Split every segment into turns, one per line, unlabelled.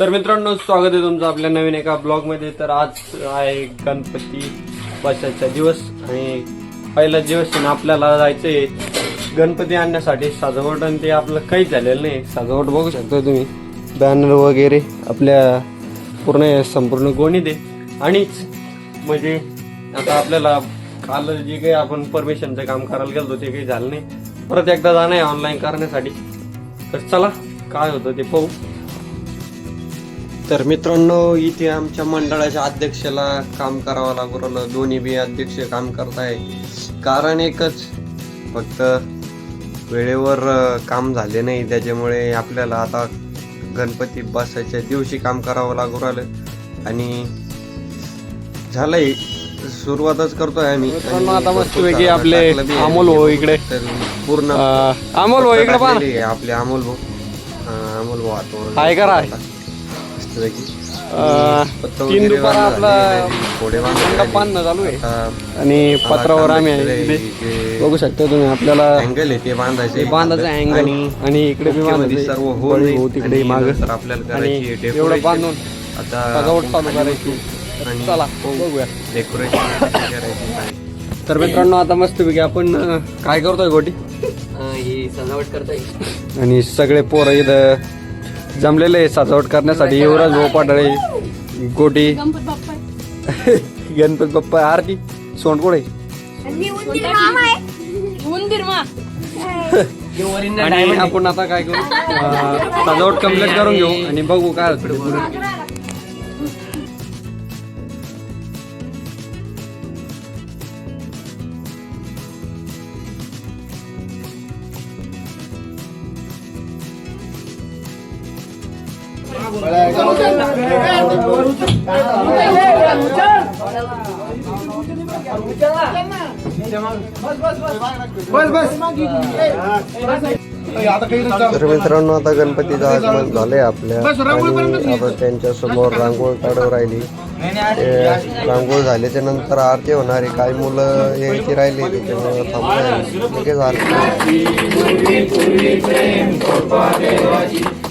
तर मित्रांनो स्वागत आहे तुमचं आपल्या नवीन एका ब्लॉगमध्ये. तर आज आहे गणपती बसायचा दिवस आणि पहिला दिवस ना आपल्याला जायचंय गणपती आणण्यासाठी. सजावट आणि ते आपलं काहीच झालेलं नाही. सजावट बघू शकता तुम्ही. बॅनर वगैरे आपल्या पूर्ण संपूर्ण गोणीत आहे. आणिच म्हणजे आता आपल्याला काल जे काही आपण परमिशनचं काम करायला गेलो ते काही झालं नाही. परत एकदा जाणं आहे ऑनलाईन करण्यासाठी. तर चला काय होतं ते पाहू. तर मित्रांनो इथे आमच्या मंडळाच्या अध्यक्षाला काम करावं लागू राहिलं. दोन्ही बी अध्यक्ष काम करताय. कारण एकच फक्त वेळेवर काम झाले नाही. त्याच्यामुळे आपल्याला आता गणपती बसायच्या दिवशी काम करावं लागू राहिलं. आणि झालंय. सुरुवातच करतोय आम्ही.
आता मस्तपैकी
सारं
आपले. अमोल भाऊ इकडे.
पूर्ण
अमोल भाऊ इकडे
आपले अमोल भाऊ. अमोल भाऊ हातवर
हाय करा. तीन आपला. बांधणं चालू आहे. आणि पत्रावर आम्ही आहे. बघू शकता तुम्ही आपल्याला
अँगल आहे ते बांधायचे
बांधायचं अँगल आणि इकडे बी बांधायचं
सर्व हो
तिकडे माग.
आपल्याला
आणि
करायची आहे
एवढं. बांधून
आता
सजावट चालू करायची. चला बघूया.
डेकोरेशन करायची.
तर मित्रांनो आता मस्तपैकी आपण काय करतोय गोटी?
ही सजावट करता येईल
आणि सगळे पोरं इथं जमलेले आहे सजावट करण्यासाठी. युवराज भाऊ पाटाळे गोटी.
गणपत बाप्पा
आरती. सोंडकोडे
उंदीर मा.
आणि आपण आता काय करू? सजावट कंप्लीट करून घेऊ आणि बघू काय होतं.
तर मित्रांनो आता गणपतीचं आगमन झालंय आपल्या. आणि आता त्यांच्यासमोर रांगोळ काढव राहिली. रांगोळ झाल्याच्यानंतर आरती होणारी काही मुलं यायची राहिली त्याच्यामुळे थांबलोय लगेच आरती.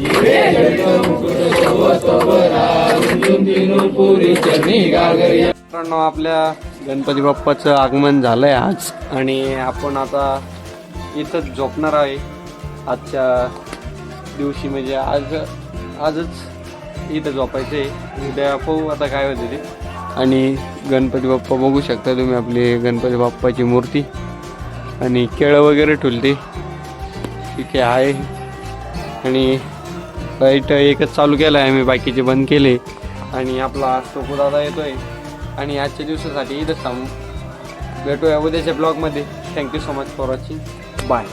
मित्रांनो आपल्या गणपती बाप्पाचं आगमन झालंय आज. आणि आपण आता इथंच झोपणार आहे. आजच्या दिवशी म्हणजे आज आजच इथं झोपायचं आहे उद्या पाहू आता काय होते ते. आणि गणपती बाप्पा बघू शकता तुम्ही आपली गणपती बाप्पाची मूर्ती. आणि केळं वगैरे ठुलते. ठीक आहे. आणि लाइट एकच चालू केलं आहे आम्ही बाकीचे बंद केले. आणि आपला टोकू दादा येतोय. आणि आजच्या दिवसासाठी इथंच थांबू. भेटूया उद्याच्या ब्लॉगमध्ये thank you so much for watching bye